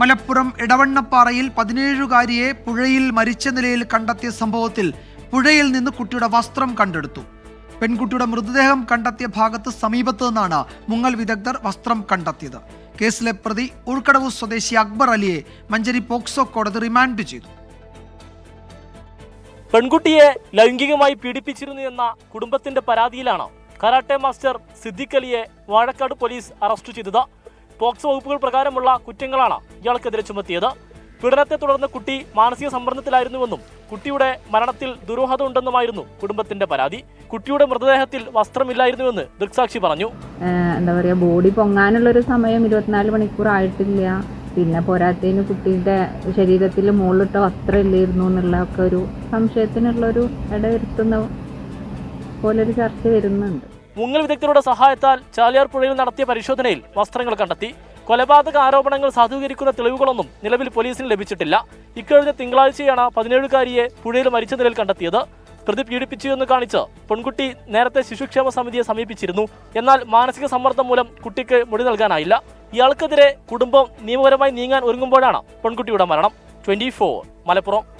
മലപ്പുറം ഇടവണ്ണപ്പാറയിൽ പതിനേഴുകാരിയെ പുഴയിൽ മരിച്ച നിലയിൽ കണ്ടെത്തിയ സംഭവത്തിൽ പുഴയിൽ നിന്ന് കുട്ടിയുടെ വസ്ത്രം കണ്ടെടുത്തു. പെൺകുട്ടിയുടെ മൃതദേഹം കണ്ടെത്തിയ ഭാഗത്ത് സമീപത്ത് നിന്നാണ് മുങ്ങൽ വിദഗ്ധർ വസ്ത്രം കണ്ടെത്തിയത്. കേസിലെ പ്രതി ഉൾക്കടവ് സ്വദേശി അക്ബർ അലിയെ മഞ്ചേരി പോക്സോ കോടതി റിമാൻഡ് ചെയ്തു. പെൺകുട്ടിയെ ലൈംഗികമായി പീഡിപ്പിച്ചിരുന്നു എന്ന കുടുംബത്തിന്റെ പരാതിയിലാണ് കരാട്ടെ മാസ്റ്റർ സിദ്ദിഖ് അലിയെ വാഴക്കാട് പോലീസ് അറസ്റ്റ് ചെയ്തത്. പോക്സോ വകുപ്പുകൾ പ്രകാരമുള്ള കുറ്റങ്ങളാണ് ഇയാൾക്കെതിരെ ചുമത്തിയത്. പീഡനത്തെ തുടർന്ന് കുട്ടി മാനസിക സമ്മർദ്ദത്തിലായിരുന്നുവെന്നും കുട്ടിയുടെ മരണത്തിൽ ദുരൂഹത ഉണ്ടെന്നുമായിരുന്നു കുടുംബത്തിന്റെ പരാതി. കുട്ടിയുടെ മൃതദേഹത്തിൽ വസ്ത്രമില്ലായിരുന്നുവെന്ന് ദൃക്സാക്ഷി പറഞ്ഞു. എന്താ പറയുക ബോഡി പൊങ്ങാനുള്ള ഒരു സമയം ഇരുപത്തിനാല് മണിക്കൂർ ആയിട്ടില്ല. പിന്നെ പോരാത്തതിന് കുട്ടിയുടെ ശരീരത്തിൽ മുകളിലിട്ട വസ്ത്രം ഇല്ലായിരുന്നു എന്നുള്ള ഒക്കെ ഒരു സംശയത്തിനുള്ളൊരു ഇടവരുത്തുന്ന പോലൊരു ചർച്ച വരുന്നുണ്ട്. മുങ്ങൽ വിദഗ്ധരുടെ സഹായത്താൽ ചാലിയാർ പുഴയിൽ നടത്തിയ പരിശോധനയിൽ വസ്ത്രങ്ങൾ കണ്ടെത്തി. കൊലപാതക ആരോപണങ്ങൾ സാധൂകരിക്കുന്ന തെളിവുകളൊന്നും നിലവിൽ പോലീസിന് ലഭിച്ചിട്ടില്ല. ഇക്കഴിഞ്ഞ തിങ്കളാഴ്ചയാണ് പതിനേഴുകാരിയെ പുഴയിൽ മരിച്ച നിലയിൽ കണ്ടെത്തിയത്. പ്രതി പീഡിപ്പിച്ചു എന്ന് കാണിച്ച് പെൺകുട്ടി നേരത്തെ ശിശുക്ഷേമ സമിതിയെ സമീപിച്ചിരുന്നു. എന്നാൽ മാനസിക സമ്മർദ്ദം മൂലം കുട്ടിക്ക് മൊഴി നൽകാനായില്ല. ഇയാൾക്കെതിരെ കുടുംബം നിയമപരമായി നീങ്ങാൻ ഒരുങ്ങുമ്പോഴാണ് പെൺകുട്ടിയുടെ മരണം. ട്വന്റി മലപ്പുറം.